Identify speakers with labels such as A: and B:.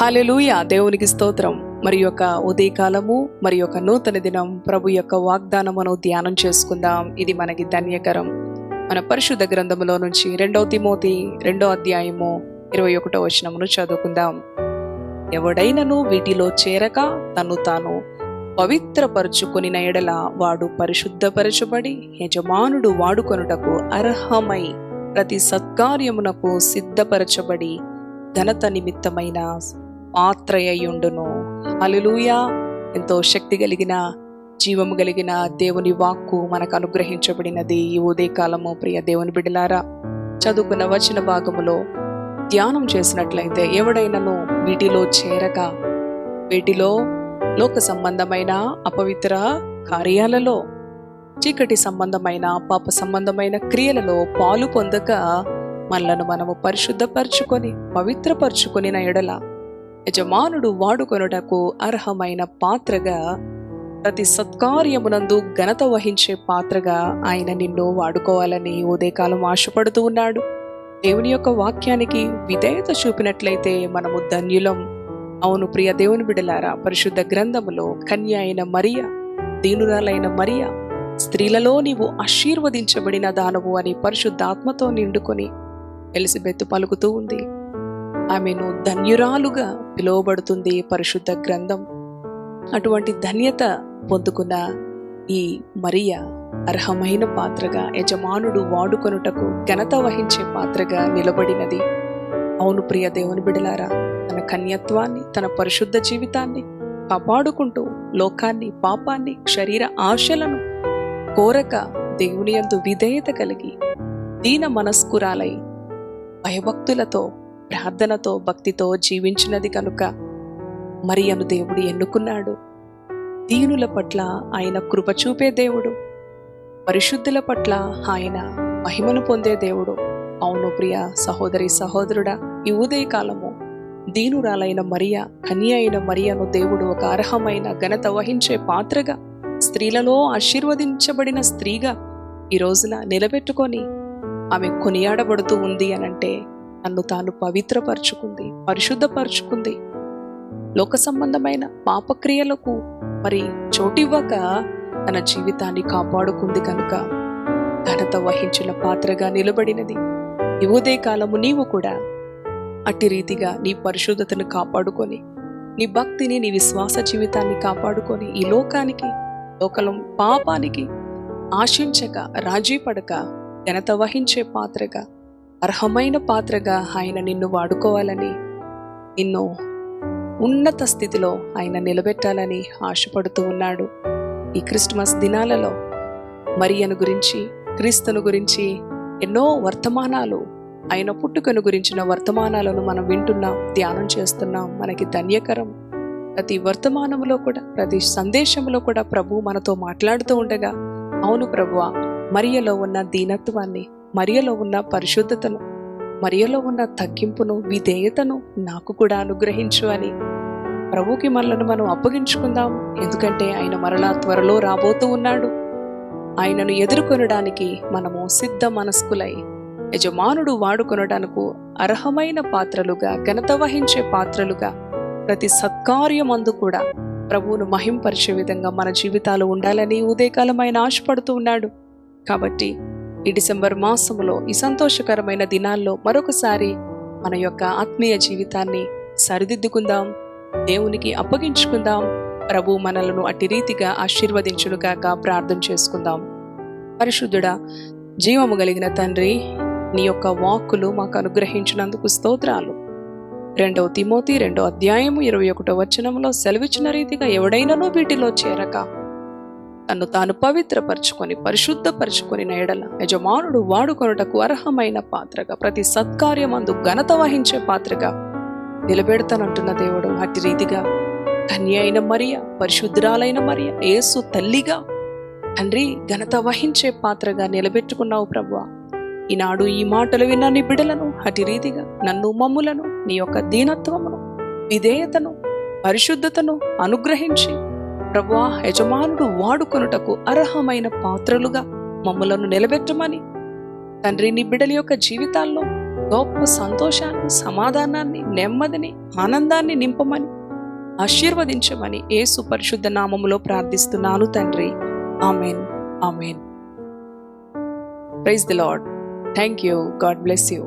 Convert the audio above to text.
A: Hallelujah దేవునికి స్తోత్రం. మరి యొక్క ఉదయకాలము మరి యొక్క నూతన దినం ప్రభు యొక్క వాగ్దానమును ధ్యానం చేసుకుందాం. ఇది మనకి ధన్యకరం. మన పరిశుద్ధ గ్రంథములో నుంచి రెండవ తిమోతి రెండో అధ్యాయము ఇరవై ఒకటో వచనమును చదువుకుందాం. ఎవడైనను వీటిలో చేరక తను తాను పవిత్రపరుచుకుని ఎడల వాడు పరిశుద్ధపరచబడి యజమానుడు వాడుకొనుటకు అర్హమై ప్రతి సత్కార్యమునకు సిద్ధపరచబడి ఘనత నిమిత్తమైన పాత్రయ్యుండును హల్లెలూయా. ఎంతో శక్తి కలిగిన జీవము కలిగిన దేవుని వాక్కు మనకు అనుగ్రహించబడినది ఈ ఉదయకాలము ప్రియ దేవుని బిడ్డలారా. చదువుకున్న వచన భాగములో ధ్యానం చేసినట్లయితే ఎవడైనను వీటిలో చేరక వీటిలో లోక సంబంధమైన అపవిత్ర కార్యాలలో చీకటి సంబంధమైన పాప సంబంధమైన క్రియలలో పాలు పొందక మనలను మనము పరిశుద్ధపరచుకొని పవిత్రపరచుకొని ఎడల యజమానుడు వాడుకొనుటకు అర్హమైన పాత్రగా ప్రతి సత్కార్యమునందు ఘనత వహించే పాత్రగా ఆయన నిన్ను వాడుకోవాలని ఉదయకాలం ఆశపడుతూ ఉన్నాడు. దేవుని యొక్క వాక్యానికి విధేయత చూపినట్లయితే మనము ధన్యులం. అవును ప్రియ దేవుని బిడలారా పరిశుద్ధ గ్రంథములో కన్య అయిన మరియ దీనురాలైన మరియ స్త్రీలలో నీవు ఆశీర్వదించబడిన దానవు అని పరిశుద్ధాత్మతో నిండుకొని ఎలిజబెత్ పలుకుతూ ఉంది. ఆమెను ధన్యురాలుగా పిలువబడుతుంది పరిశుద్ధ గ్రంథం. అటువంటి ధన్యత పొందుకున్న ఈ మరియ అర్హమైన పాత్రగా యజమానుడు వాడుకొనుటకు ఘనత వహించే పాత్రగా నిలబడినది. అవును ప్రియ దేవుని బిడలారా తన కన్యత్వాన్ని తన పరిశుద్ధ జీవితాన్ని కాపాడుకుంటూ లోకాన్ని పాపాన్ని శరీర ఆశలను కోరక దేవుని యందు విధేయత కలిగి దీన మనస్కురాలై భయభక్తులతో ప్రార్థనతో భక్తితో జీవించినది కనుక మరియను దేవుడు ఎన్నుకున్నాడు. దీనుల పట్ల ఆయన కృప చూపే దేవుడు. పరిశుద్ధుల పట్ల ఆయన మహిమను పొందే దేవుడు. అవును ప్రియ సహోదరి సహోదరుడా ఈ ఉదయకాలము దీనురాలైన మరియ కన్య అయిన మరియను దేవుడు ఒక అర్హమైన ఘనత వహించే పాత్రగా స్త్రీలలో ఆశీర్వదించబడిన స్త్రీగా ఈ రోజున నిలబెట్టుకొని ఆమె కొనియాడబడుతూ ఉంది అనంటే తన్ను తాను పవిత్రపరుచుకుంది పరిశుద్ధపరుచుకుంది. లోక సంబంధమైన పాపక్రియలకు మరి చోటివ్వక తన జీవితాన్ని కాపాడుకుంది కనుక ఘనత వహించిన పాత్రగా నిలబడినది. యువదే కాలము నీవు కూడా అట్టి రీతిగా నీ పరిశుద్ధతను కాపాడుకొని నీ భక్తిని నీ విశ్వాస జీవితాన్ని కాపాడుకొని ఈ లోకానికి లోకలం పాపానికి ఆశించక రాజీ పడక ఘనత వహించే పాత్రగా అర్హమైన పాత్రగా ఆయన నిన్ను వాడుకోవాలని నిన్ను ఉన్నత స్థితిలో ఆయన నిలబెట్టాలని ఆశపడుతూ ఉన్నాడు. ఈ క్రిస్మస్ దినాలలో మరియను గురించి క్రీస్తును గురించి ఎన్నో వర్తమానాలు ఆయన పుట్టుకను గురించిన వర్తమానాలను మనం వింటున్నాం ధ్యానం చేస్తున్నాం. మనకి ధన్యకరం. ప్రతి వర్తమానంలో కూడా ప్రతి సందేశంలో కూడా ప్రభు మనతో మాట్లాడుతూ ఉండగా అవును ప్రభువ మరియలో ఉన్న దీనత్వాన్ని మరియలో ఉన్న పరిశుద్ధతను మరియలో ఉన్న తగ్గింపును విధేయతను నాకు కూడా అనుగ్రహించు అని ప్రభుకి మనలను మనం అప్పగించుకుందాం. ఎందుకంటే ఆయన మరలా త్వరలో రాబోతూ ఉన్నాడు. ఆయనను ఎదుర్కొనడానికి మనము సిద్ధ మనస్కులై యజమానుడు వాడుకొనడానికి అర్హమైన పాత్రలుగా ఘనత వహించే పాత్రలుగా ప్రతి సత్కార్యమందు కూడా ప్రభువును మహింపరిచే విధంగా మన జీవితాలు ఉండాలని ఉదయకాలం ఆయన ఆశపడుతూ ఉన్నాడు. కాబట్టి ఈ డిసెంబర్ మాసములో ఈ సంతోషకరమైన దినాల్లో మరొకసారి మన యొక్క ఆత్మీయ జీవితాన్ని సరిదిద్దుకుందాం. దేవునికి అప్పగించుకుందాం. ప్రభు మనలను అట్టి రీతిగా ఆశీర్వదించుడుగాక ప్రార్థన చేసుకుందాం. పరిశుద్ధుడా జీవము కలిగిన తండ్రి నీ యొక్క వాక్కులు మాకు అనుగ్రహించినందుకు స్తోత్రాలు. రెండవ తిమోతి రెండో అధ్యాయము ఇరవై ఒకటో వచనంలో సెలవిచ్చిన రీతిగా ఎవడైనానో వీటిలో చేరక తన్ను తాను పవిత్రపరచుకొని పరిశుద్ధపరచుకొని నేడల యజమానుడు వాడుకొనుటకు అర్హమైన పాత్రగా ప్రతి సత్కార్యమందు ఘనత వహించే పాత్రగా నిలబెడతానంటున్న దేవుడు అట్టి రీతిగా. కన్య అయిన మరియ పరిశుద్ధురాలైన మరియ యేసు తల్లిగా. తండ్రి ఘనత వహించే పాత్రగా నిలబెట్టుకున్నావు ప్రభు ఈనాడు ఈ మాటలు విన్న నీ బిడలను అటి రీతిగా నన్ను మమ్ములను నీ యొక్క దీనత్వమును విధేయతను పరిశుద్ధతను అనుగ్రహించి ప్రభా యజమానుడు వాడుకొనుటకు అర్హమైన పాత్రలుగా మమ్మలను నిలబెట్టమని. తండ్రి నీ బిడ్డల యొక్క జీవితాల్లో గొప్ప సంతోషాన్ని సమాధానాన్ని నెమ్మదిని ఆనందాన్ని నింపమని ఆశీర్వదించమని ఏ పరిశుద్ధ నామములో ప్రార్థిస్తున్నాను తండ్రి. Amen. Amen. Praise the lord thank you God bless you.